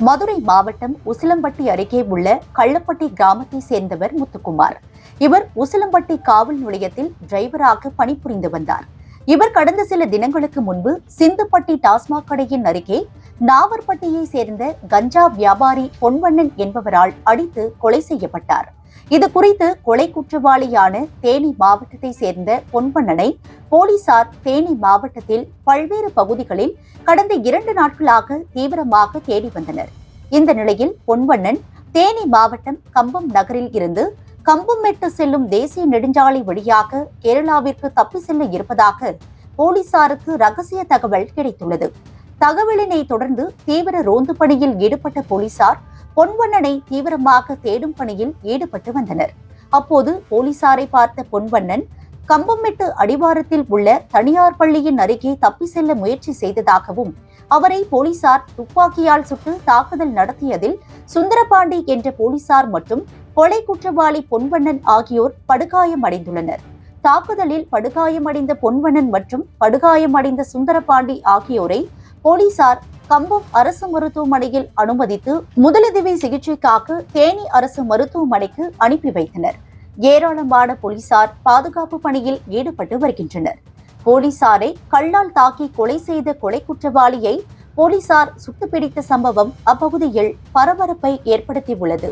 மதுரை மாவட்டம் உசிலம்பட்டி அருகே உள்ள கள்ளப்பட்டி கிராமத்தை சேர்ந்தவர் முத்துக்குமார். இவர் உசிலம்பட்டி காவல் நிலையத்தில் டிரைவராக பணிபுரிந்து வந்தார். இவர் கடந்த சில தினங்களுக்கு முன்பு சிந்துப்பட்டி டாஸ்மாக் கடையின் அருகே நாவற்பட்டியை சேர்ந்த கஞ்சா வியாபாரி பொன்வண்ணன் என்பவரால் அடித்து கொலை செய்யப்பட்டார். இது குறித்து கொலை குற்றவாளியான தேனி மாவட்டத்தை சேர்ந்த பொன்பண்ணனை போலீசார் தேனி மாவட்டத்தில் பல்வேறு பகுதிகளில் கடந்த இரண்டு நாட்களாக தீவிரமாக தேடி வந்தனர். இந்த நிலையில் பொன்வண்ணன் தேனி மாவட்டம் கம்பம் நகரில் இருந்து கம்பம்மெட்டு செல்லும் தேசிய நெடுஞ்சாலை வழியாக கேரளாவிற்கு தப்பி செல்ல இருப்பதாக போலீசாருக்கு ரகசிய தகவல் கிடைத்துள்ளது. தகவலினை தொடர்ந்து தீவிர ரோந்து பணியில் ஈடுபட்ட போலீசார் பொன்வண்ணனை தீவிரமாக தேடும் பணியில் ஈடுபட்டு வந்தனர். அப்போது போலீசாரை பார்த்த பொன்வண்ணன் கம்பம்மெட்டு அடிவாரத்தில் உள்ள தனியார் பள்ளியின் அருகே தப்பி செல்ல முயற்சி செய்ததாகவும் அவரை போலீசார் துப்பாக்கியால் சுட்டு தாக்குதல் நடத்தியதில் சுந்தரபாண்டி என்ற போலீசார் மற்றும் கொலை குற்றவாளி பொன்வண்ணன் ஆகியோர் படுகாயமடைந்துள்ளனர். தாக்குதலில் படுகாயமடைந்த பொன்வண்ணன் மற்றும் படுகாயமடைந்த சுந்தரபாண்டி ஆகியோரை போலீசார் கம்பம் அரசு மருத்துவமனையில் அனுமதித்து முதலுதவி சிகிச்சைக்காக தேனி அரசு மருத்துவமனைக்கு அனுப்பி வைத்தனர். ஏராளமான போலீசார் பாதுகாப்பு பணியில் ஈடுபட்டு வருகின்றனர். போலீசாரை கல்லால் தாக்கி கொலை செய்த கொலை குற்றவாளியை போலீசார் சுட்டுப்பிடித்த சம்பவம் அப்பகுதியில் பரபரப்பை ஏற்படுத்தியுள்ளது.